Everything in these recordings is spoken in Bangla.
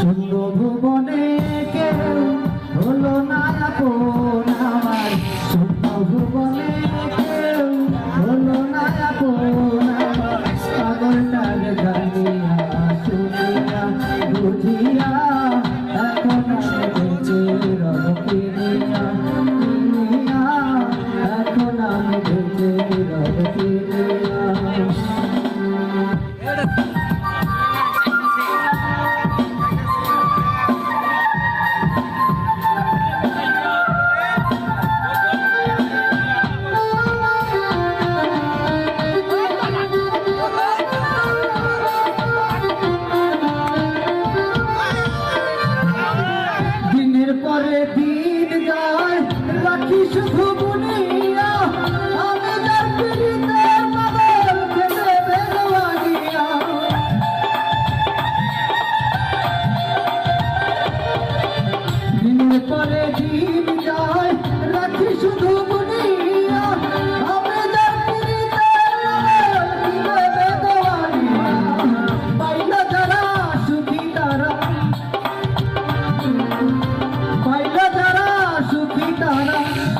শূন্য ভুবনে কেউ হলো না আপন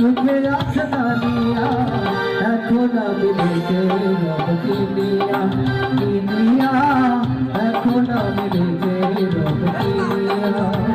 সুখের আশা নিয়া এখন আমি ভেজে রব কিনিয়া কিনিয়া এখন আমি ভেজে রব কিনিয়া।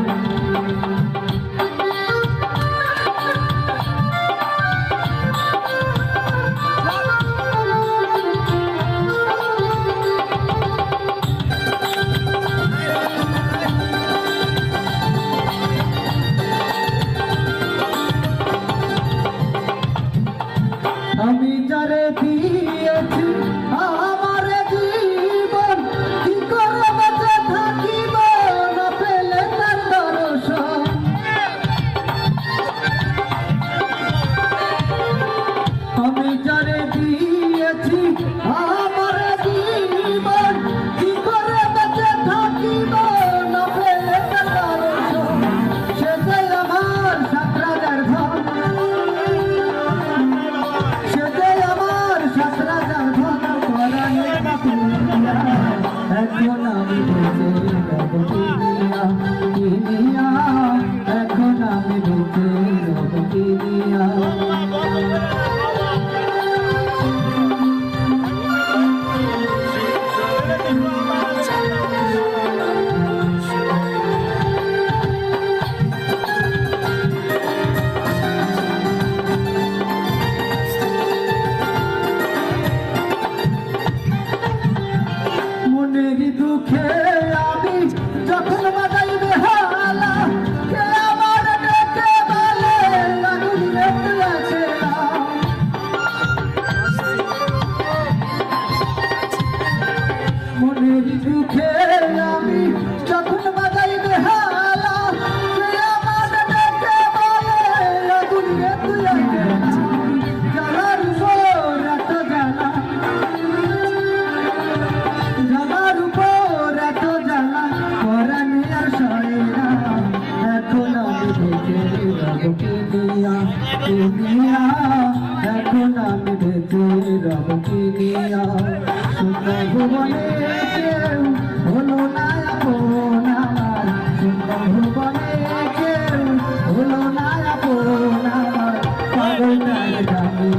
来听到 দুঃখে এখন আমি বেঁচে রব কিনিয়া সুন্দর ভুবনে কেউ হলো না আপন আমার। সুন্দর ভুবনে কেউ হলো না পাগল নাই দামি